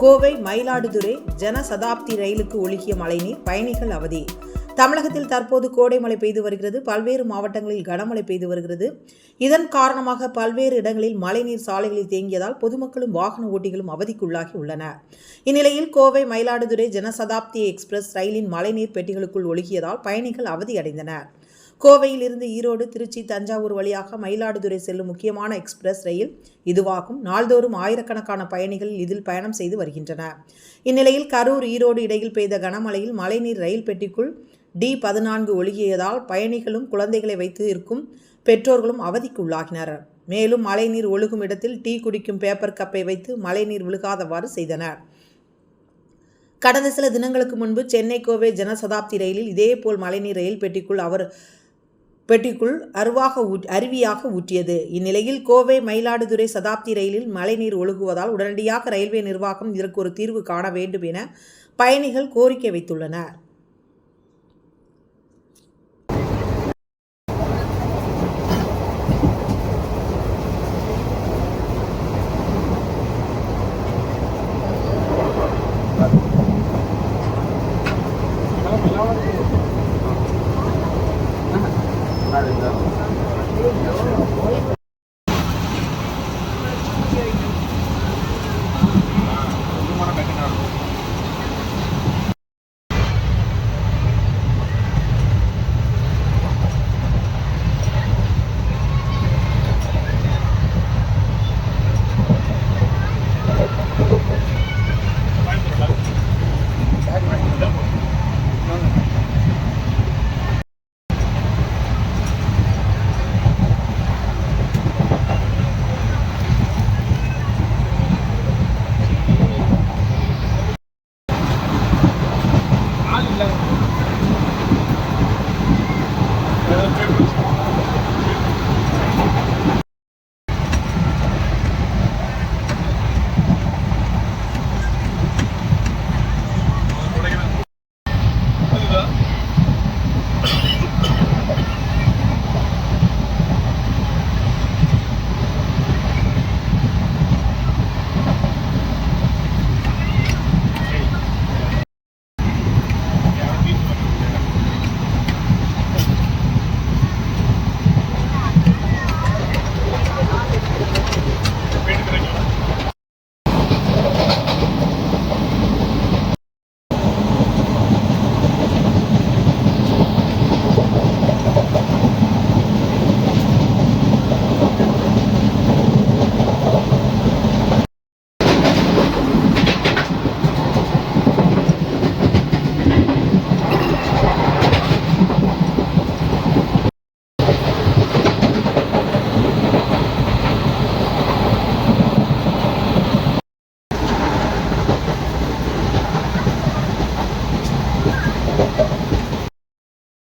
கோவை மயிலாடுதுறை ஜனசதாப்தி ரயிலுக்கு ஒழுகிய மழைநீர் பயணிகள் அவதி. தமிழகத்தில் தற்போது கோடை மழை பெய்து வருகிறது. பல்வேறு மாவட்டங்களில் கனமழை பெய்து வருகிறது. இதன் காரணமாக பல்வேறு இடங்களில் மழைநீர் சாலைகளில் தேங்கியதால் பொதுமக்களும் வாகன ஓட்டிகளும் அவதிக்குள்ளாகி உள்ளனர் இந்நிலையில் கோவை மயிலாடுதுறை ஜனசதாப்தி எக்ஸ்பிரஸ் ரயிலின் மழைநீர் பெட்டிகளுக்குள் ஒழுகியதால் பயணிகள் அவதியடைந்தனர். கோவையில் இருந்து ஈரோடு திருச்சி தஞ்சாவூர் வழியாக மயிலாடுதுறை செல்லும் முக்கியமான எக்ஸ்பிரஸ் ரயில் இதுவாகும். நாள்தோறும் ஆயிரக்கணக்கான பயணிகள் இதில் பயணம் செய்து வருகின்றன. இந்நிலையில் கரூர் ஈரோடு இடையில் பெய்த கனமழையில் மழைநீர் ரயில் பெட்டிக்குள் டி பதினான்கு ஒழுகியதால் பயணிகளும் குழந்தைகளை வைத்து இருக்கும் பெற்றோர்களும் அவதிக்கு உள்ளாகினர் மேலும் மழைநீர் ஒழுகும் இடத்தில் டீ குடிக்கும் பேப்பர் கப்பை வைத்து மழைநீர் விழுகாதவாறு செய்தனர். கடந்த சில தினங்களுக்கு முன்பு சென்னை கோவை ஜனசதாப்தி ரயிலில் இதேபோல் மழைநீர் ரயில் பெட்டிக்குள் அவர் பெட்டிக்குள் அருவாக அருவியாக ஊற்றியது. இந்நிலையில் கோவை மயிலாடுதுறை சதாப்தி ரயிலில் மழைநீர் ஒழுகுவதால் உடனடியாக ரயில்வே நிர்வாகம் இதற்கு ஒரு தீர்வு காண வேண்டும் என பயணிகள் கோரிக்கை வைத்துள்ளனர். ಮಾಡಿದ್ದಾರೆ